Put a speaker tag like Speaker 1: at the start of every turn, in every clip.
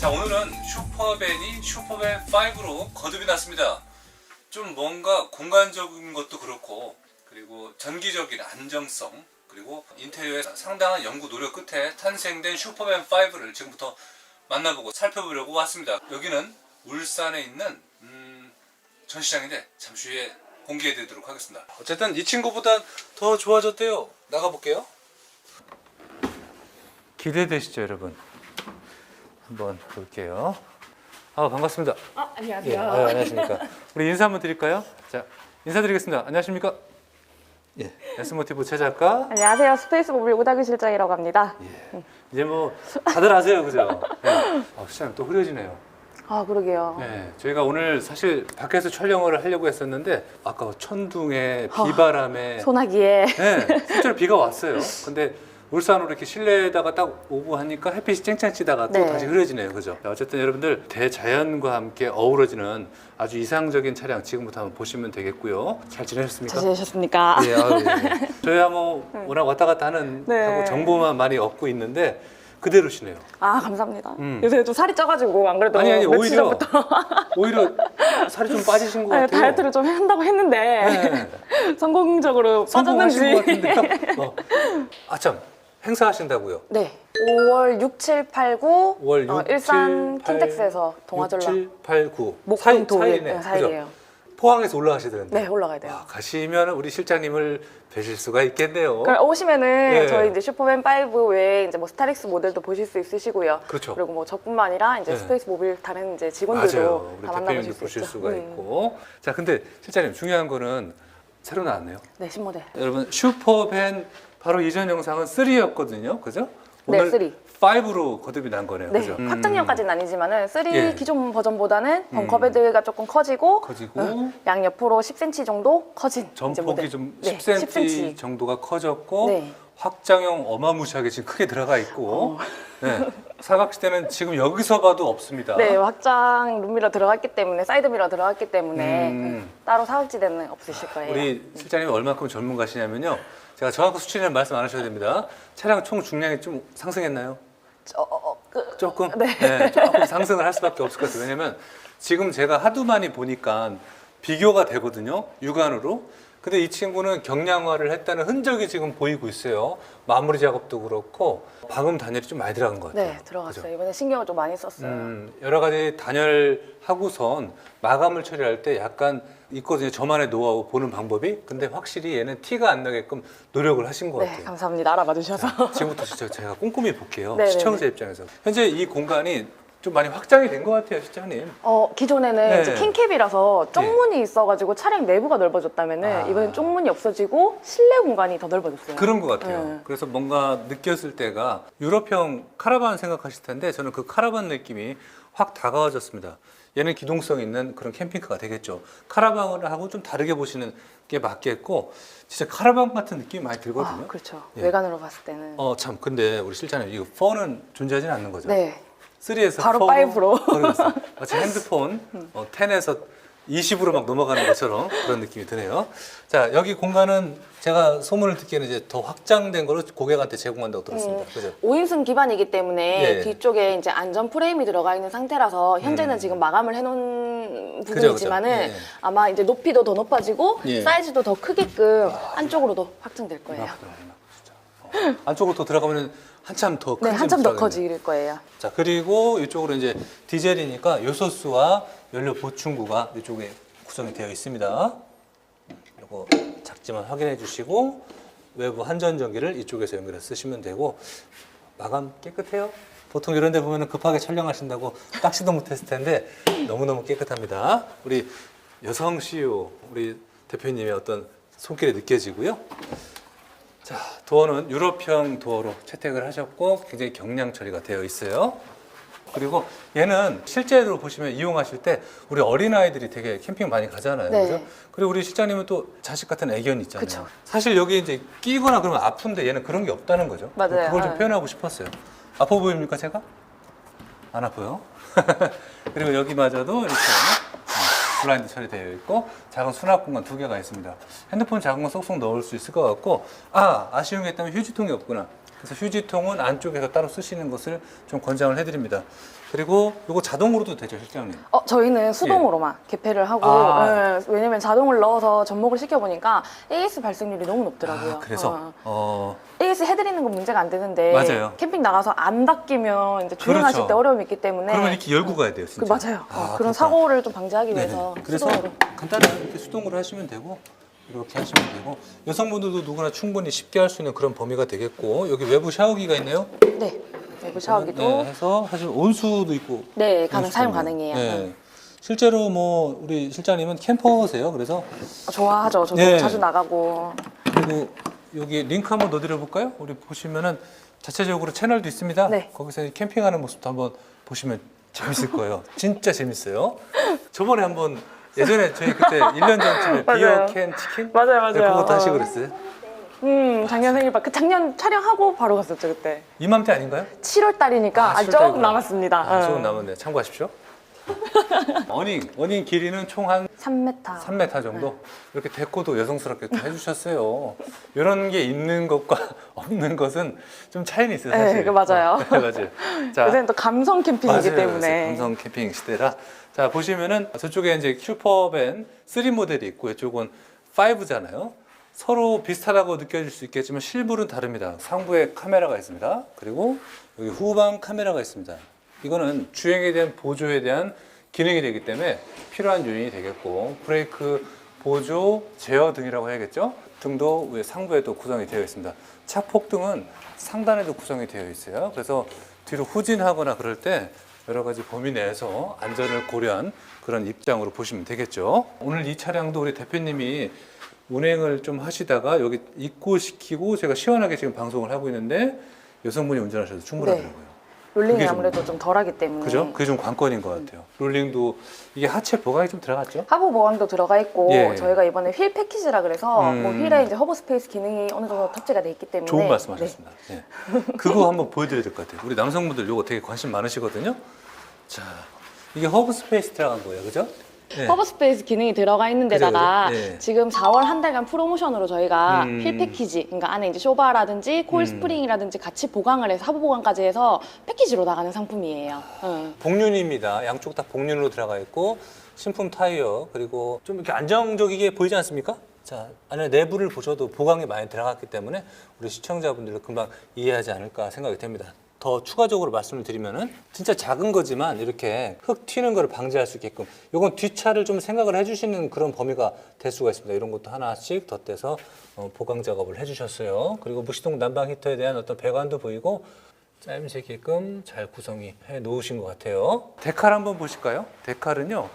Speaker 1: 자 오늘은 슈퍼밴이 슈퍼밴 5로 거듭이 났습니다. 좀 뭔가 공간적인 것도 그렇고 그리고 전기적인 안정성 그리고 인테리어의 상당한 연구 노력 끝에 탄생된 슈퍼밴 5를 지금부터 만나보고 살펴보려고 왔습니다. 여기는 울산에 있는 음, 전시장인데 잠시 후에 공개해드리도록 하겠습니다. 어쨌든 이 친구보단 더 좋아졌대요. 나가볼게요. 기대되시죠 여러분? 한번 볼게요. 아 반갑습니다.
Speaker 2: 아,
Speaker 1: 예,
Speaker 2: 안녕하세요.
Speaker 1: 아, 안녕하십니까. 우리 인사 한번 드릴까요? 자, 인사드리겠습니다. 안녕하십니까? 예, 에스모티브 최 작가.
Speaker 2: 안녕하세요. 스페이스 모빌 오다기 실장이라고 합니다.
Speaker 1: 예, 이제 뭐 다들 아세요, 그죠? 네. 아, 시장 또 흐려지네요.
Speaker 2: 아, 그러게요.
Speaker 1: 네, 저희가 오늘 사실 밖에서 촬영을 하려고 했었는데 아까 천둥에 비바람에
Speaker 2: 소나기에
Speaker 1: 네, 실제로 비가 왔어요. 근데 울산으로 이렇게 실내에다가 딱 오고 하니까 햇빛이 쨍쨍 치다가 또
Speaker 2: 네.
Speaker 1: 다시 흐려지네요. 그죠? 어쨌든 여러분들 대자연과 함께 어우러지는 아주 이상적인 차량 지금부터 한번 보시면 되겠고요. 잘 지내셨습니까?
Speaker 2: 잘 지내셨습니까?
Speaker 1: 예, 아유, 예. 저희야 뭐 워낙 왔다 갔다 하는
Speaker 2: 네.
Speaker 1: 하고 정보만 많이 얻고 있는데 그대로시네요.
Speaker 2: 아, 감사합니다.
Speaker 1: 음.
Speaker 2: 요새 좀 살이 쪄가지고 안 그래도
Speaker 1: 아니 아니
Speaker 2: 며칠
Speaker 1: 오히려
Speaker 2: 전부터
Speaker 1: 오히려 살이 좀 빠지신 것
Speaker 2: 아니,
Speaker 1: 같아요.
Speaker 2: 다이어트를 좀 한다고 했는데
Speaker 1: 네.
Speaker 2: 성공적으로 빠졌는지.
Speaker 1: 어. 아참 행사하신다고요?
Speaker 2: 네. 5월 6, 7, 8, 9
Speaker 1: 5월 6,
Speaker 2: 어, 일산
Speaker 1: 7, 8,
Speaker 2: 킨텍스에서 동아전라
Speaker 1: 6, 7, 8, 9
Speaker 2: 목금 토일
Speaker 1: 네,
Speaker 2: 네, 사일이에요.
Speaker 1: 포항에서 올라가시더라고요.
Speaker 2: 네, 올라가야 돼요.
Speaker 1: 와, 가시면 우리 실장님을 뵈실 수가 있겠네요.
Speaker 2: 그럼 오시면은
Speaker 1: 네.
Speaker 2: 저희 이제 슈퍼맨 5 외에 이제 뭐 스타렉스 모델도 보실 수 있으시고요.
Speaker 1: 그렇죠.
Speaker 2: 그리고 뭐 저뿐만 아니라 이제
Speaker 1: 네.
Speaker 2: 스페이스 모빌 다른 이제 직원들도.
Speaker 1: 우리
Speaker 2: 다 만나보실
Speaker 1: 대표님도
Speaker 2: 수
Speaker 1: 보실
Speaker 2: 있죠.
Speaker 1: 수가
Speaker 2: 음.
Speaker 1: 있고. 자, 근데 실장님 중요한 거는 새로 나왔네요.
Speaker 2: 네, 신모델.
Speaker 1: 여러분 슈퍼밴 바로 이전 영상은 3였거든요. 그죠?
Speaker 2: 네,
Speaker 1: 오늘
Speaker 2: 3.
Speaker 1: 5로 거듭이 난 거네요.
Speaker 2: 네,
Speaker 1: 그죠? 음,
Speaker 2: 확장형까지는 아니지만은 3
Speaker 1: 예.
Speaker 2: 기존 버전보다는 벙커베드가 조금 커지고
Speaker 1: 커지고
Speaker 2: 어, 양옆으로 10cm 정도 커진 이제
Speaker 1: 전폭이. 좀
Speaker 2: 네,
Speaker 1: 10cm,
Speaker 2: 10cm.
Speaker 1: 정도가 커졌고
Speaker 2: 네.
Speaker 1: 확장형 어마무시하게 지금 크게 들어가 있고
Speaker 2: 어.
Speaker 1: 네. 사각지대는 지금 여기서 봐도 없습니다.
Speaker 2: 네, 확장 룸미러 들어갔기 때문에 사이드 미러 들어갔기 때문에
Speaker 1: 음.
Speaker 2: 네, 따로 사각지대는 없으실 거예요.
Speaker 1: 우리 실장님이 얼마큼 전문가시냐면요. 제가 정확한 수치는 말씀 안 하셔야 됩니다. 차량 총 중량이 좀 상승했나요?
Speaker 2: 어, 어, 그,
Speaker 1: 조금?
Speaker 2: 네.
Speaker 1: 조금 상승을 할 수밖에 없을 것 같아요. 왜냐면 지금 제가 하도 많이 보니까 비교가 되거든요. 육안으로. 근데 이 친구는 경량화를 했다는 흔적이 지금 보이고 있어요. 마무리 작업도 그렇고 방음 단열이 좀 많이 들어간 것 같아요.
Speaker 2: 네, 들어갔어요. 이번에 신경을 좀 많이 썼어요.
Speaker 1: 음, 여러 가지 단열 하고선 마감을 처리할 때 약간 있거든요. 저만의 노하우 보는 방법이. 근데 확실히 얘는 티가 안 나게끔 노력을 하신 것
Speaker 2: 네,
Speaker 1: 같아요.
Speaker 2: 감사합니다. 알아봐 주셔서.
Speaker 1: 지금부터 진짜 제가 꼼꼼히 볼게요.
Speaker 2: 네네네.
Speaker 1: 시청자 입장에서. 현재 이 공간이 좀 많이 확장이 된 것 같아요, 실장님.
Speaker 2: 어, 기존에는
Speaker 1: 네.
Speaker 2: 이제 킹캡이라서 쪽문이 있어가지고 차량 내부가 넓어졌다면 은
Speaker 1: 아.
Speaker 2: 이번엔 쪽문이 없어지고 실내 공간이 더 넓어졌어요.
Speaker 1: 그런 것 같아요.
Speaker 2: 네.
Speaker 1: 그래서 뭔가 느꼈을 때가 유럽형 카라반 생각하실 텐데 저는 그 카라반 느낌이 확 다가와졌습니다. 얘는 기동성 있는 그런 캠핑카가 되겠죠. 카라반을 하고 좀 다르게 보시는 게 맞겠고 진짜 카라반 같은 느낌이 많이 들거든요.
Speaker 2: 아, 그렇죠.
Speaker 1: 예.
Speaker 2: 외관으로 봤을 때는.
Speaker 1: 어 참 근데 우리 실장님 이거 4는 존재하지는 않는 거죠?
Speaker 2: 네.
Speaker 1: 3에서
Speaker 2: 바로 5로.
Speaker 1: 마치 핸드폰 어, 10에서 20으로 막 넘어가는 것처럼 그런 느낌이 드네요. 자 여기 공간은 제가 소문을 듣기에는 이제 더 확장된 거로 고객한테 제공한다고 들었습니다. 그죠?
Speaker 2: 5인승 기반이기 때문에
Speaker 1: 예.
Speaker 2: 뒤쪽에 이제 안전 프레임이 들어가 있는 상태라서 현재는 지금 마감을 해놓은
Speaker 1: 그죠,
Speaker 2: 부분이지만은.
Speaker 1: 예, 예.
Speaker 2: 아마 이제 높이도 더 높아지고
Speaker 1: 예.
Speaker 2: 사이즈도 더 크게끔 안쪽으로도 확장될 거예요.
Speaker 1: 그렇구나, 진짜. 어, 안쪽으로 더 들어가면 한참 더
Speaker 2: 네,
Speaker 1: 크게
Speaker 2: 한참 더
Speaker 1: 들어가겠네요.
Speaker 2: 커질 거예요.
Speaker 1: 자 그리고 이쪽으로 이제 디젤이니까 요소수와 연료 보충구가 이쪽에 구성이 되어 있습니다. 이거 작지만 확인해 주시고 외부 한전 전기를 이쪽에서 연결해서 쓰시면 되고 마감 깨끗해요. 보통 이런 데 보면 급하게 촬영하신다고 닦지도 못했을 텐데 너무너무 깨끗합니다. 우리 여성 CEO 우리 대표님의 어떤 손길이 느껴지고요. 자, 도어는 유럽형 도어로 채택을 하셨고 굉장히 경량 처리가 되어 있어요. 그리고 얘는 실제로 보시면 이용하실 때 우리 어린 아이들이 되게 캠핑 많이 가잖아요.
Speaker 2: 네.
Speaker 1: 그죠? 그리고 우리 실장님은 또 자식 같은 애견이 있잖아요.
Speaker 2: 그쵸.
Speaker 1: 사실 여기 이제 끼거나 그러면 아픈데 얘는 그런 게 없다는 거죠.
Speaker 2: 맞아요.
Speaker 1: 그걸 좀
Speaker 2: 네.
Speaker 1: 표현하고 싶었어요. 아파 보입니까 제가? 안 아파요. 그리고 여기마저도 이렇게 어, 블라인드 처리되어 있고 작은 수납 공간 두 개가 있습니다. 핸드폰 작은 거 쏙쏙 넣을 수 있을 것 같고 아 아쉬운 게 있다면 휴지통이 없구나. 그래서 휴지통은 안쪽에서 따로 쓰시는 것을 좀 권장을 해드립니다. 그리고 이거 자동으로도 되죠, 실장님.
Speaker 2: 어, 저희는 수동으로만 개폐를 하고
Speaker 1: 예. 아.
Speaker 2: 예, 왜냐면 자동을 넣어서 접목을 시켜보니까 AS 발생률이 너무 높더라고요.
Speaker 1: 아, 그래서
Speaker 2: 어.
Speaker 1: 어,
Speaker 2: AS 해드리는 건 문제가 안 되는데
Speaker 1: 맞아요.
Speaker 2: 캠핑 나가서 안 닦이면 이제 주행하실
Speaker 1: 그렇죠.
Speaker 2: 때 어려움이 있기 때문에
Speaker 1: 그러면 이렇게 열고 가야 돼요,
Speaker 2: 그
Speaker 1: 진짜.
Speaker 2: 맞아요. 어,
Speaker 1: 아,
Speaker 2: 그런
Speaker 1: 그렇구나.
Speaker 2: 사고를 좀 방지하기
Speaker 1: 네네.
Speaker 2: 위해서
Speaker 1: 그래서
Speaker 2: 수동으로.
Speaker 1: 간단하게 이렇게 수동으로 하시면 되고 이렇게 하시면 되고 여성분들도 누구나 충분히 쉽게 할 수 있는 그런 범위가 되겠고 여기 외부 샤워기가 있네요.
Speaker 2: 네. 내부 샤워기도
Speaker 1: 네, 해서 사실 온수도 있고
Speaker 2: 네, 가능 사용. 가능해요.
Speaker 1: 네.
Speaker 2: 음.
Speaker 1: 실제로 뭐 우리 실장님은 캠퍼세요. 그래서
Speaker 2: 어, 좋아하죠. 저도
Speaker 1: 네.
Speaker 2: 자주 나가고.
Speaker 1: 그리고 여기 링크 한번 넣어드려 볼까요? 우리 보시면은 자체적으로 채널도 있습니다.
Speaker 2: 네.
Speaker 1: 거기서 이 캠핑하는 모습도 한번 보시면 재밌을 거예요. 진짜 재밌어요. 저번에 한번 예전에 저희 그때 1년 전쯤에
Speaker 2: 맞아요.
Speaker 1: 비어 캔 치킨
Speaker 2: 맞아요, 맞아요.
Speaker 1: 네, 그것도
Speaker 2: 어.
Speaker 1: 그랬어요.
Speaker 2: 음, 작년 생일파 그 작년 촬영하고 바로 갔었죠 그때.
Speaker 1: 이맘때 아닌가요?
Speaker 2: 7월 달이니까
Speaker 1: 아,
Speaker 2: 아,
Speaker 1: 7월
Speaker 2: 조금
Speaker 1: 달이구나.
Speaker 2: 남았습니다.
Speaker 1: 아, 조금
Speaker 2: 응.
Speaker 1: 남았네요. 참고하십시오. 어닝, 어닝 길이는 총 한
Speaker 2: 3m.
Speaker 1: 3m 정도 이렇게 데코도 여성스럽게 또 해주셨어요. 이런 게 있는 것과 없는 것은 좀 차이는 있어요. 사실.
Speaker 2: 네, 그 맞아요.
Speaker 1: 어, 네, 맞아요. 자,
Speaker 2: 요새는 또 감성 캠핑이기
Speaker 1: 맞아요. 요새
Speaker 2: 때문에.
Speaker 1: 감성 캠핑 시대라. 자 보시면은 저쪽에 이제 슈퍼밴 3 모델이 있고 이쪽은 5잖아요. 서로 비슷하다고 느껴질 수 있겠지만 실물은 다릅니다. 상부에 카메라가 있습니다. 그리고 여기 후방 카메라가 있습니다. 이거는 주행에 대한 보조에 대한 기능이 되기 때문에 필요한 요인이 되겠고 브레이크 보조 제어 등이라고 해야겠죠. 등도 왜 상부에도 구성이 되어 있습니다. 차폭등은 상단에도 구성이 되어 있어요. 그래서 뒤로 후진하거나 그럴 때 여러 가지 범위 내에서 안전을 고려한 그런 입장으로 보시면 되겠죠. 오늘 이 차량도 우리 대표님이 운행을 좀 하시다가 여기 입고시키고 제가 시원하게 지금 방송을 하고 있는데 여성분이 운전하셔도 충분하더라고요.
Speaker 2: 롤링이
Speaker 1: 그게 좀-
Speaker 2: 아무래도 좀 덜하기 때문에.
Speaker 1: 그죠? 그게 좀 관건인 것 같아요. 롤링도 이게 하체 보강이 좀 들어갔죠?
Speaker 2: 하부 보강도 들어가 있고
Speaker 1: 예.
Speaker 2: 저희가 이번에 휠 패키지라 그래서
Speaker 1: 음.
Speaker 2: 뭐 휠에 이제 허브 스페이스 기능이 어느 정도 탑재가 돼 있기 때문에
Speaker 1: 좋은
Speaker 2: 네.
Speaker 1: 말씀하셨습니다. 예. 그거 한번 보여드려야 될 것 같아요. 우리 남성분들 이거 되게 관심 많으시거든요. 자, 이게 허브 스페이스 들어간 거예요, 그죠? 예.
Speaker 2: 허브 스페이스 기능이 들어가 있는 데다가?
Speaker 1: 예.
Speaker 2: 지금 4월 한 달간 프로모션으로 저희가
Speaker 1: 음.
Speaker 2: 휠 패키지 그러니까 안에 이제 쇼바라든지 코일
Speaker 1: 음.
Speaker 2: 스프링이라든지 같이 보강을 해서 하부 보강까지 해서 패키지로 나가는 상품이에요. 응.
Speaker 1: 복륜입니다. 양쪽 다 복륜으로 들어가 있고 신품 타이어 그리고 좀 이렇게 안정적이게 보이지 않습니까? 자 안에 내부를 보셔도 보강이 많이 들어갔기 때문에 우리 시청자분들도 금방 이해하지 않을까 생각이 됩니다. 더 추가적으로 말씀을 드리면은 진짜 작은 거지만 이렇게 흙 튀는 거를 방지할 수 있게끔 이건 뒷차를 좀 생각을 해주시는 그런 범위가 될 수가 있습니다. 이런 것도 하나씩 덧대서 어, 보강 작업을 해주셨어요. 그리고 무시동 난방 히터에 대한 어떤 배관도 보이고 짜임새게끔 잘 구성이 해 놓으신 것 같아요. 데칼 한번 보실까요? 데칼은요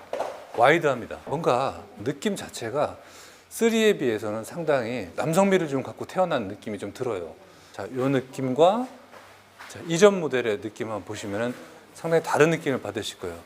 Speaker 1: 와이드합니다. 뭔가 느낌 자체가 3에 비해서는 상당히 남성미를 좀 갖고 태어난 느낌이 좀 들어요. 자, 이 느낌과 자, 이전 모델의 느낌 한번 보시면은 상당히 다른 느낌을 받으실 거예요.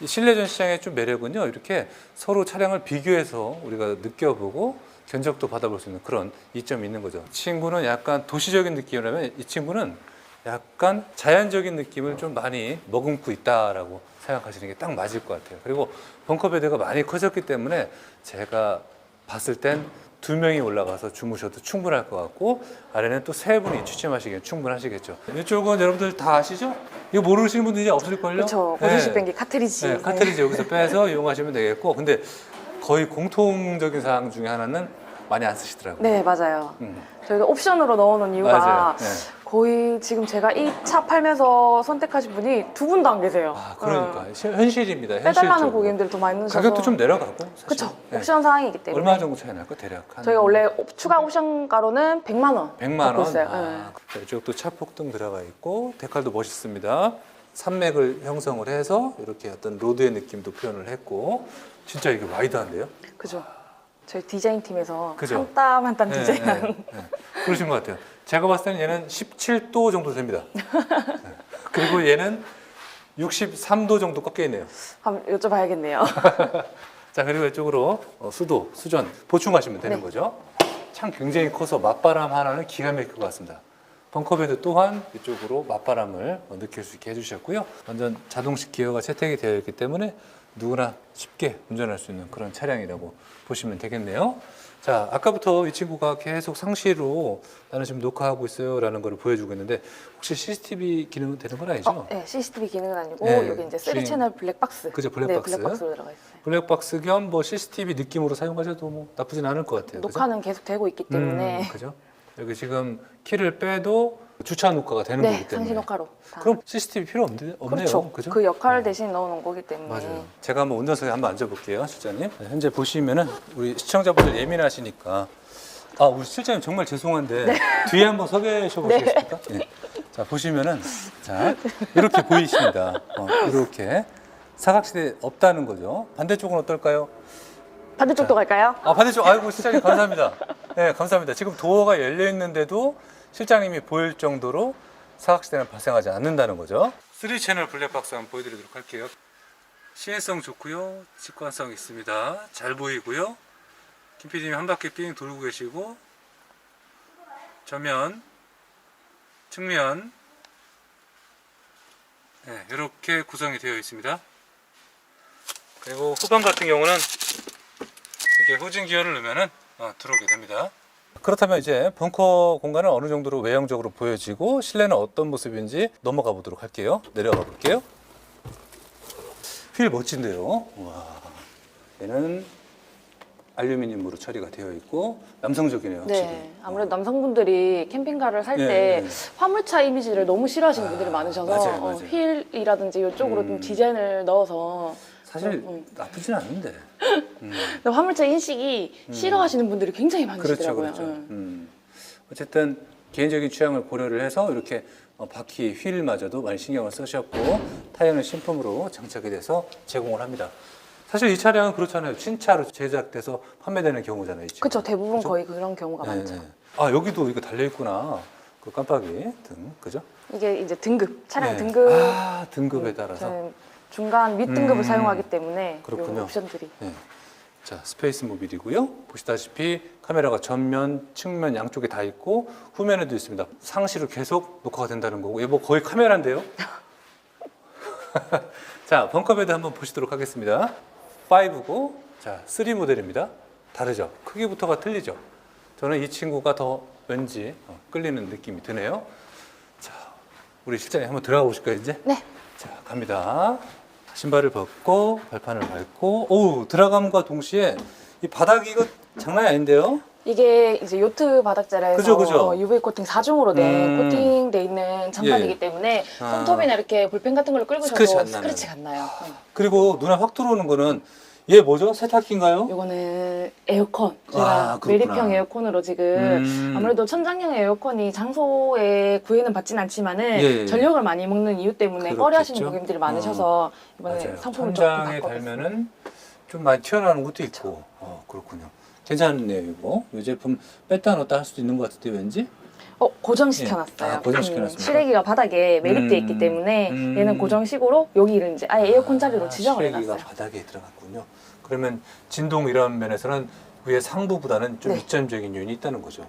Speaker 1: 이 실내전 시장의 좀 매력은요, 이렇게 서로 차량을 비교해서 우리가 느껴보고 견적도 받아볼 수 있는 그런 이점이 있는 거죠. 이 친구는 약간 도시적인 느낌이라면 이 친구는 약간 자연적인 느낌을 좀 많이 머금고 있다라고 생각하시는 게 딱 맞을 것 같아요. 그리고 벙커 베드가 많이 커졌기 때문에 제가 봤을 땐 두 명이 올라가서 주무셔도 충분할 것 같고 아래는 또 세 분이 취침하시기엔 충분하시겠죠. 이쪽은 여러분들 다 아시죠? 이거 모르시는 분들 이제 없을걸요?
Speaker 2: 그렇죠.
Speaker 1: 네.
Speaker 2: 보조식 변기 카트리지.
Speaker 1: 네, 카트리지 여기서 빼서 이용하시면 되겠고 근데 거의 공통적인 사항 중에 하나는 많이 안 쓰시더라고요.
Speaker 2: 네, 맞아요.
Speaker 1: 음,
Speaker 2: 저희가 옵션으로 넣어놓은 이유가
Speaker 1: 맞아요. 네.
Speaker 2: 거의 지금 제가 이 차 팔면서 선택하신 분이 두 분도 안 계세요.
Speaker 1: 아, 그러니까
Speaker 2: 어.
Speaker 1: 시- 현실입니다.
Speaker 2: 빼달라는
Speaker 1: 현실적으로.
Speaker 2: 고객님들 더 많이 넣으셔서
Speaker 1: 가격도 좀 내려가고 사실.
Speaker 2: 그렇죠.
Speaker 1: 네.
Speaker 2: 옵션 사항이기 때문에
Speaker 1: 얼마 정도 차이 날까 대략? 한
Speaker 2: 저희가 원래 옵- 추가 옵션 가로는 100만 원
Speaker 1: 100만
Speaker 2: 받고
Speaker 1: 원.
Speaker 2: 있어요.
Speaker 1: 아, 자, 이쪽도 차폭등 들어가 있고 데칼도 멋있습니다. 산맥을 형성을 해서 이렇게 어떤 로드의 느낌도 표현을 했고 진짜 이게 와이드한데요?
Speaker 2: 네. 그죠. 저희 디자인 팀에서
Speaker 1: 그죠.
Speaker 2: 한 땀 한땀
Speaker 1: 네,
Speaker 2: 디자인한
Speaker 1: 네, 네. 그러신 것 같아요. 제가 봤을 때는 얘는 17도 정도 됩니다. 네. 그리고 얘는 63도 정도 꺾여 있네요.
Speaker 2: 한번 여쭤봐야겠네요.
Speaker 1: 자 그리고 이쪽으로 어, 수도, 수전 보충하시면 되는
Speaker 2: 네.
Speaker 1: 거죠. 창 굉장히 커서 맞바람 하나는 기가 막힐 것 같습니다. 벙커베드 또한 이쪽으로 맞바람을 어, 느낄 수 있게 해주셨고요. 완전 자동식 기어가 채택이 되어 있기 때문에 누구나 쉽게 운전할 수 있는 그런 차량이라고 보시면 되겠네요. 자, 아까부터 이 친구가 계속 상시로 나는 지금 녹화하고 있어요 라는 걸 보여주고 있는데 혹시 CCTV 기능은 되는 건 아니죠?
Speaker 2: 어, 네, CCTV 기능은 아니고
Speaker 1: 네,
Speaker 2: 여기 이제
Speaker 1: 주행.
Speaker 2: 3채널 블랙박스.
Speaker 1: 그죠, 블랙박스.
Speaker 2: 네, 블랙박스로 들어가 있어요.
Speaker 1: 블랙박스 겸 뭐 CCTV 느낌으로 사용하셔도 뭐 나쁘진 않을 것 같아요. 그죠?
Speaker 2: 녹화는 계속 되고 있기 때문에
Speaker 1: 음, 그죠? 여기 지금 키를 빼도 주차 녹화가 되는
Speaker 2: 네,
Speaker 1: 거기 때문에.
Speaker 2: 녹화로. 다.
Speaker 1: 그럼 CCTV 필요 없네, 없네요.
Speaker 2: 그렇죠.
Speaker 1: 그죠?
Speaker 2: 그 역할 대신 넣어놓은 거기 때문에.
Speaker 1: 맞아요. 제가 한번 운전석에 한번 앉아볼게요, 실장님. 네, 현재 보시면은 우리 시청자분들 예민하시니까 아 우리 실장님 정말 죄송한데 뒤에 한번 서 계셔 보시겠습니까? 네. 자 보시면은 자 이렇게 보이십니다. 어, 이렇게 사각지대 없다는 거죠. 반대쪽은 어떨까요?
Speaker 2: 반대쪽도 갈까요?
Speaker 1: 아 반대쪽 아이고 실장님 감사합니다. 네 감사합니다. 지금 도어가 열려 있는데도 실장님이 보일 정도로 사각지대는 발생하지 않는다는 거죠. 3 채널 블랙박스 한번 보여드리도록 할게요. 시인성 좋고요, 직관성 있습니다. 잘 보이고요. 김 PD님 한 바퀴 삥 돌고 계시고 전면, 측면 네, 이렇게 구성이 되어 있습니다. 그리고 후방 같은 경우는 이렇게 후진 기어를 넣으면은 어, 들어오게 됩니다. 그렇다면 이제 벙커 공간은 어느 정도로 외형적으로 보여지고 실내는 어떤 모습인지 넘어가 보도록 할게요. 내려가 볼게요. 휠 멋진데요. 와, 얘는 알루미늄으로 처리가 되어 있고 남성적이네요.
Speaker 2: 네,
Speaker 1: 확실히.
Speaker 2: 아무래도 남성분들이 캠핑카를 살
Speaker 1: 예,
Speaker 2: 때
Speaker 1: 예.
Speaker 2: 화물차 이미지를 너무 싫어하시는
Speaker 1: 아,
Speaker 2: 분들이 많으셔서
Speaker 1: 맞아요,
Speaker 2: 어,
Speaker 1: 맞아요.
Speaker 2: 휠이라든지 이쪽으로
Speaker 1: 음.
Speaker 2: 좀 디자인을 넣어서
Speaker 1: 사실
Speaker 2: 음.
Speaker 1: 나쁘진 않은데. 음.
Speaker 2: 화물차 인식이 싫어하시는 분들이 굉장히
Speaker 1: 그렇죠,
Speaker 2: 많으시더라고요.
Speaker 1: 그렇죠.
Speaker 2: 음.
Speaker 1: 음. 어쨌든 개인적인 취향을 고려를 해서 이렇게 어, 바퀴 휠마저도 많이 신경을 쓰셨고 타이어는 신품으로 장착이 돼서 제공을 합니다. 사실 이 차량은 그렇잖아요. 신차로 제작돼서 판매되는 경우잖아요. 이
Speaker 2: 그렇죠.
Speaker 1: 친구는.
Speaker 2: 대부분
Speaker 1: 그죠?
Speaker 2: 거의 그런 경우가
Speaker 1: 네,
Speaker 2: 많죠.
Speaker 1: 네. 아 여기도 이거 달려 있구나. 그 깜빡이 등, 그죠?
Speaker 2: 이게 이제 등급, 차량
Speaker 1: 네.
Speaker 2: 등급
Speaker 1: 아 등급에 따라서.
Speaker 2: 저는 중간 밑 등급을
Speaker 1: 음.
Speaker 2: 사용하기 때문에
Speaker 1: 그렇군요.
Speaker 2: 이 옵션들이
Speaker 1: 네. 자, 스페이스 모빌이고요. 보시다시피 카메라가 전면, 측면 양쪽에 다 있고 후면에도 있습니다. 상시로 계속 녹화가 된다는 거고, 이거 뭐 거의 카메라인데요. 자, 벙커베드 한번 보시도록 하겠습니다. 5고, 자, 3 모델입니다. 다르죠? 크기부터가 틀리죠? 저는 이 친구가 더 왠지 어, 끌리는 느낌이 드네요. 자, 우리 실장님 한번 들어가 보실까요, 이제?
Speaker 2: 네.
Speaker 1: 자, 갑니다. 신발을 벗고 발판을 밟고 오 들어감과 동시에 이 바닥이 이거 장난이 아닌데요?
Speaker 2: 이게 이제 요트 바닥재라서
Speaker 1: 그죠, 그죠.
Speaker 2: 어, UV 코팅 4중으로 된
Speaker 1: 음.
Speaker 2: 코팅돼 있는 장판이기
Speaker 1: 예.
Speaker 2: 때문에
Speaker 1: 아.
Speaker 2: 손톱이나 이렇게 볼펜 같은 걸로 끌고
Speaker 1: 스크래치 안 나는.
Speaker 2: 스크래치가 안 나요. 어.
Speaker 1: 그리고 눈에 확 들어오는 거는 얘 뭐죠? 세탁기인가요?
Speaker 2: 요거는 에어컨.
Speaker 1: 아,
Speaker 2: 저희가
Speaker 1: 그렇구나.
Speaker 2: 매립형 에어컨으로 지금
Speaker 1: 음.
Speaker 2: 아무래도 천장형 에어컨이 장소에 구애는 받진 않지만은
Speaker 1: 예, 예.
Speaker 2: 전력을 많이 먹는 이유 때문에
Speaker 1: 그렇겠죠.
Speaker 2: 꺼려하시는 고객님들이 많으셔서 이번에
Speaker 1: 맞아요.
Speaker 2: 상품을
Speaker 1: 천장에
Speaker 2: 바꿔봤어요.
Speaker 1: 달면은 좀 많이 튀어나오는 것도 있고. 어 그렇군요. 괜찮네요 이거. 이 제품 뺐다 넣었다 할 수도 있는 것 같은데 왠지?
Speaker 2: 어, 고정시켜놨어요.
Speaker 1: 예. 아, 고정시켜놨습니까?
Speaker 2: 실외기가 바닥에 매립돼
Speaker 1: 음.
Speaker 2: 있기 때문에
Speaker 1: 음.
Speaker 2: 얘는 고정식으로 여기를 이제 아예 에어컨 자리로
Speaker 1: 아,
Speaker 2: 지정을
Speaker 1: 실외기가
Speaker 2: 해놨어요.
Speaker 1: 바닥에 들어갔군요. 그러면 진동 이런 면에서는 위에 상부보다는 좀
Speaker 2: 네.
Speaker 1: 이점적인 요인이 있다는 거죠.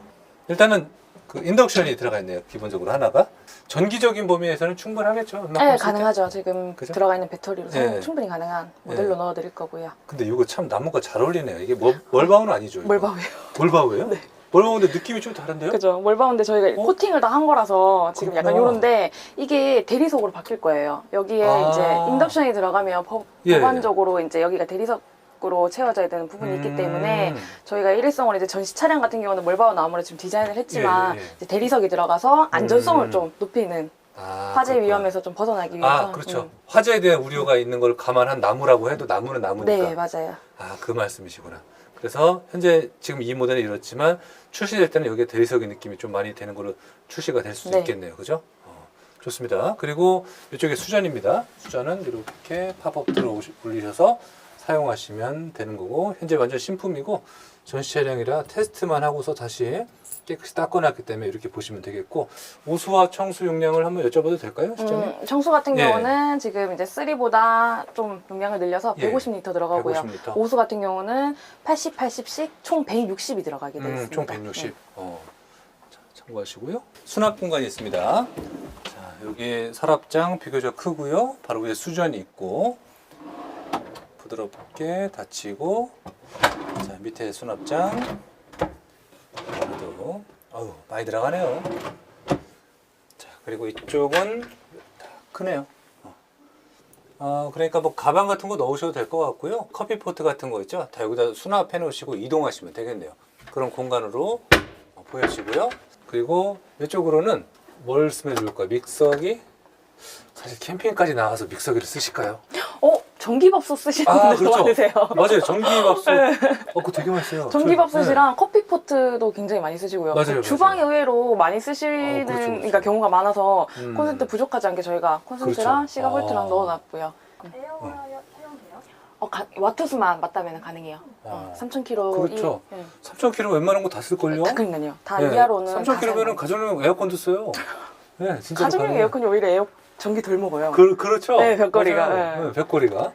Speaker 1: 일단은 그 인덕션이 들어가 있네요. 기본적으로 하나가 전기적인 범위에서는 충분하겠죠.
Speaker 2: 네? 가능하죠. 지금
Speaker 1: 그죠?
Speaker 2: 들어가 있는 배터리로
Speaker 1: 네.
Speaker 2: 충분히 가능한 모델로
Speaker 1: 네.
Speaker 2: 넣어드릴 거고요.
Speaker 1: 근데 이거 참 나무가 잘 어울리네요. 이게 뭐, 멀바우는 아니죠? 이거?
Speaker 2: 멀바우예요.
Speaker 1: 멀바우예요?
Speaker 2: 네.
Speaker 1: 멀바우인데 느낌이 좀 다른데요?
Speaker 2: 그죠. 멀바우인데 저희가
Speaker 1: 어?
Speaker 2: 코팅을 다 한 거라서 지금 약간
Speaker 1: 그렇구나.
Speaker 2: 요런데 이게 대리석으로 바뀔 거예요. 여기에
Speaker 1: 아.
Speaker 2: 이제 인덕션이 들어가면 법,
Speaker 1: 예, 예.
Speaker 2: 법안적으로 이제 여기가 대리석 으로 채워져야 되는 부분이 있기 때문에
Speaker 1: 음.
Speaker 2: 저희가 일회성으로 이제 전시 차량 같은 경우는 멀바우 나무로 지금 디자인을 했지만
Speaker 1: 예, 예, 예.
Speaker 2: 이제 대리석이 들어가서 안전성을
Speaker 1: 음.
Speaker 2: 좀 높이는
Speaker 1: 아,
Speaker 2: 화재
Speaker 1: 그렇구나.
Speaker 2: 위험에서 좀 벗어나기 위해서
Speaker 1: 아, 그렇죠.
Speaker 2: 음.
Speaker 1: 화재에 대한 우려가 있는 걸 감안한 나무라고 해도 나무는 나무니까.
Speaker 2: 네 맞아요.
Speaker 1: 아, 그 말씀이시구나. 그래서 현재 지금 이 모델은 이렇지만 출시될 때는 여기에 대리석의 느낌이 좀 많이 되는 걸로 출시가 될 수도
Speaker 2: 네.
Speaker 1: 있겠네요. 그죠? 어, 좋습니다. 그리고 이쪽에 수전입니다. 수전은 이렇게 팝업 들어 올리셔서 사용하시면 되는 거고 현재 완전 신품이고 전시 차량이라 테스트만 하고서 다시 깨끗이 닦아놨기 때문에 이렇게 보시면 되겠고 오수와 청수 용량을 한번 여쭤봐도 될까요?
Speaker 2: 음, 청수 같은
Speaker 1: 예.
Speaker 2: 경우는 지금 이제 3보다 좀 용량을 늘려서
Speaker 1: 예.
Speaker 2: 150리터 들어가고요.
Speaker 1: 150리터.
Speaker 2: 오수 같은 경우는 80, 80씩 총 160이 들어가게 되어
Speaker 1: 음,
Speaker 2: 있습니다.
Speaker 1: 총 160.
Speaker 2: 네.
Speaker 1: 어, 자, 참고하시고요. 수납 공간이 있습니다. 자, 여기 서랍장 비교적 크고요. 바로 위에 수전이 있고 부드럽게 닫히고 자 밑에 수납장 그래도 어우 많이 들어가네요. 자 그리고 이쪽은 다 크네요. 어. 어, 그러니까 뭐 가방 같은 거 넣으셔도 될 것 같고요. 커피 포트 같은 거 있죠. 다 여기다 수납해 놓으시고 이동하시면 되겠네요. 그런 공간으로 어, 보여지고요. 그리고 이쪽으로는 뭘 쓰면 좋을까요? 믹서기? 사실 캠핑까지 나가서 믹서기를 쓰실까요?
Speaker 2: 어 전기밥솥 쓰시는
Speaker 1: 아,
Speaker 2: 분들
Speaker 1: 그렇죠.
Speaker 2: 많으세요.
Speaker 1: 맞아요. 전기밥솥. 어, 그거 되게 맛있어요.
Speaker 2: 전기밥솥이랑 커피포트도 굉장히 많이 쓰시고요.
Speaker 1: 맞아요,
Speaker 2: 그 주방에
Speaker 1: 맞아요.
Speaker 2: 의외로 많이 쓰시는
Speaker 1: 어, 그렇죠, 그렇죠.
Speaker 2: 그러니까 경우가 많아서
Speaker 1: 음.
Speaker 2: 콘센트 부족하지 않게 저희가 콘센트랑
Speaker 1: 그렇죠.
Speaker 2: 시가볼트랑
Speaker 1: 아.
Speaker 2: 넣어놨고요.
Speaker 3: 에어프라이어 사용돼요?
Speaker 2: 어, 가, 와트수만 맞다면 가능해요.
Speaker 1: 아.
Speaker 2: 어, 3,000kg.
Speaker 1: 그렇죠. 3,000kg 웬만한 거 다 쓸걸요?
Speaker 2: 다 그러니까요. 다
Speaker 1: 네,
Speaker 2: 이하로는
Speaker 1: 3,000kg면은 가정용 에어컨도 써요. 네, 진짜
Speaker 2: 가정용 에어컨이 오히려 에어 전기 덜 먹어요.
Speaker 1: 그, 그렇죠.
Speaker 2: 네, 벽걸이가,
Speaker 1: 맞아요.
Speaker 2: 네.
Speaker 1: 네, 벽걸이가.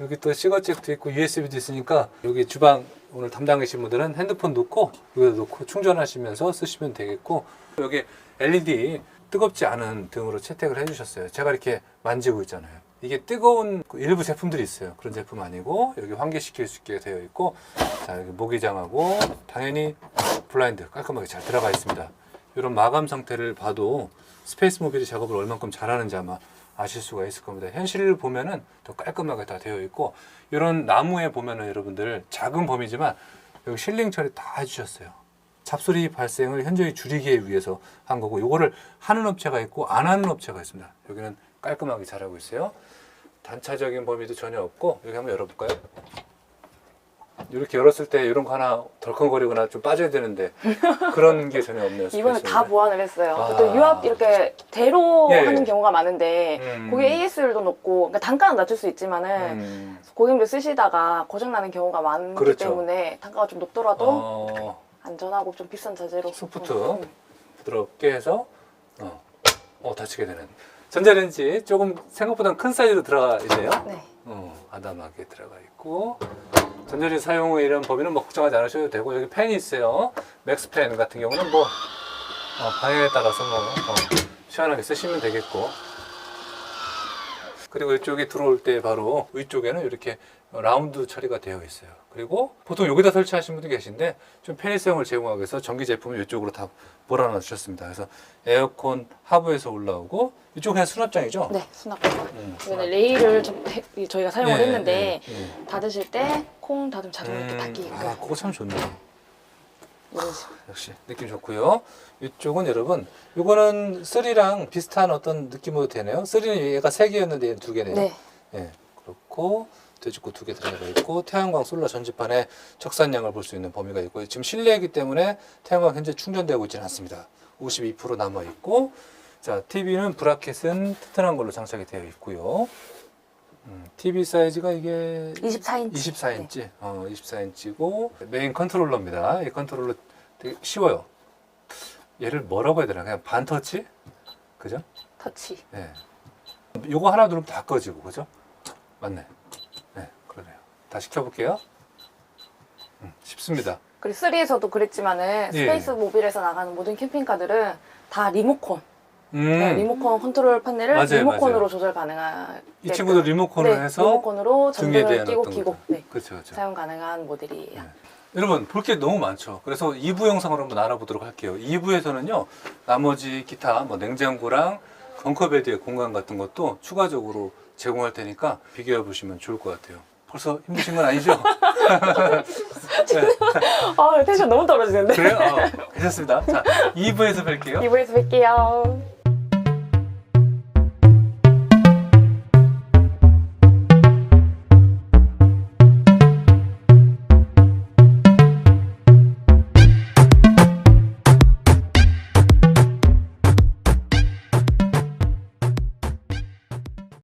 Speaker 1: 여기 또 시거잭도 있고 USB도 있으니까 여기 주방 오늘 담당하신 분들은 핸드폰 놓고 여기다 놓고 충전하시면서 쓰시면 되겠고 여기 LED 뜨겁지 않은 등으로 채택을 해주셨어요. 제가 이렇게 만지고 있잖아요. 이게 뜨거운 그 일부 제품들이 있어요. 그런 제품 아니고 여기 환기시킬 수 있게 되어 있고 자 여기 모기장하고 당연히 블라인드 깔끔하게 잘 들어가 있습니다. 이런 마감 상태를 봐도 스페이스 모빌이 작업을 얼만큼 잘하는지 아마 아실 수가 있을 겁니다. 현실을 보면은 더 깔끔하게 다 되어 있고 이런 나무에 보면은 여러분들 작은 범위지만 여기 실링 처리 다 해주셨어요. 잡소리 발생을 현저히 줄이기 위해서 한 거고 이거를 하는 업체가 있고 안 하는 업체가 있습니다. 여기는 깔끔하게 잘하고 있어요. 단차적인 범위도 전혀 없고 여기 한번 열어볼까요? 이렇게 열었을 때 이런 거 하나 덜컹거리거나 좀 빠져야 되는데 그런 게 전혀 없네요.
Speaker 2: 이번에 다
Speaker 1: 스페이스
Speaker 2: 보완을 했어요.
Speaker 1: 아.
Speaker 2: 또 유압 이렇게 대로
Speaker 1: 예, 예.
Speaker 2: 하는 경우가 많은데
Speaker 1: 음.
Speaker 2: 거기 AS율도 높고 그러니까 단가는 낮출 수 있지만은
Speaker 1: 음.
Speaker 2: 고객님들 쓰시다가 고장 나는 경우가 많기
Speaker 1: 그렇죠.
Speaker 2: 때문에 단가가 좀 높더라도
Speaker 1: 어,
Speaker 2: 안전하고 좀 비싼 자재로
Speaker 1: 소프트.
Speaker 2: 음.
Speaker 1: 부드럽게 해서 어, 어 닫히게 되는 전자레인지 조금 생각보다 큰 사이즈로 들어가 있네요.
Speaker 2: 네.
Speaker 1: 어, 아담하게 들어가 있고 전자레인지 사용 후 이런 범위는 뭐 걱정하지 않으셔도 되고 여기 팬이 있어요. 맥스팬 같은 경우는 뭐 어, 방향에 따라서 뭐 어, 시원하게 쓰시면 되겠고 그리고 이쪽에 들어올 때 바로 위쪽에는 이렇게 라운드 처리가 되어 있어요. 그리고 보통 여기다 설치하신 분도 계신데 좀 편의성을 제공하기 위해서 전기 제품을 이쪽으로 다 몰아넣어 주셨습니다. 그래서 에어컨 하부에서 올라오고 이쪽은 그냥 수납장이죠?
Speaker 2: 네, 수납장.
Speaker 1: 음,
Speaker 2: 이번에 레일을 좀 저희가 사용을
Speaker 1: 예,
Speaker 2: 했는데
Speaker 1: 예, 예.
Speaker 2: 닫으실 때 콩 닫으면 자동으로 이렇게
Speaker 1: 음,
Speaker 2: 닫히게끔
Speaker 1: 아, 그거 참 좋네.
Speaker 2: 이런 식으로.
Speaker 1: 역시 느낌 좋고요. 이쪽은 여러분, 이거는 3랑 비슷한 어떤 느낌으로 되네요. 3는 얘가 3개였는데 얘는 2개네요.
Speaker 2: 네.
Speaker 1: 예, 그렇고 돼지코 두개 들어가 있고 태양광 솔라 전지판에 적산량을 볼 수 있는 범위가 있고 지금 실내이기 때문에 태양광 현재 충전되고 있지는 않습니다. 52% 남아 있고 자 TV는 브라켓은 튼튼한 걸로 장착이 되어 있고요. 음, TV 사이즈가 이게
Speaker 2: 24인치.
Speaker 1: 24인치, 어, 24인치고 메인 컨트롤러입니다. 이 컨트롤러 되게 쉬워요. 얘를 뭐라고 해야 되나? 그냥 반터치? 그죠?
Speaker 2: 터치.
Speaker 1: 네. 요거 하나 누르면 다 꺼지고, 그죠? 맞네. 네. 다시 켜볼게요. 음, 쉽습니다.
Speaker 2: 그리고 3에서도 그랬지만은
Speaker 1: 예.
Speaker 2: 스페이스 모빌에서 나가는 모든 캠핑카들은 다 리모컨.
Speaker 1: 음,
Speaker 2: 네, 리모컨 컨트롤 패널을
Speaker 1: 맞아요,
Speaker 2: 리모컨으로
Speaker 1: 맞아요.
Speaker 2: 조절 가능한.
Speaker 1: 이 친구도 리모컨을
Speaker 2: 네,
Speaker 1: 해서
Speaker 2: 리모컨으로
Speaker 1: 등에
Speaker 2: 전등을
Speaker 1: 대한
Speaker 2: 끼고
Speaker 1: 어떤 거죠.
Speaker 2: 네,
Speaker 1: 그렇죠, 그렇죠.
Speaker 2: 사용 가능한 모델이에요.
Speaker 1: 네. 여러분 볼 게 너무 많죠. 그래서 2부 영상으로 한번 알아보도록 할게요. 2부에서는요 나머지 기타 뭐 냉장고랑 벙커베드의 공간 같은 것도 추가적으로 제공할 테니까 비교해 보시면 좋을 것 같아요. 벌써 힘드신 건 아니죠? 네.
Speaker 2: 아 텐션 너무 떨어지는데.
Speaker 1: 그래요? 어, 괜찮습니다. 자 2부에서 뵐게요.
Speaker 2: 2부에서 뵐게요.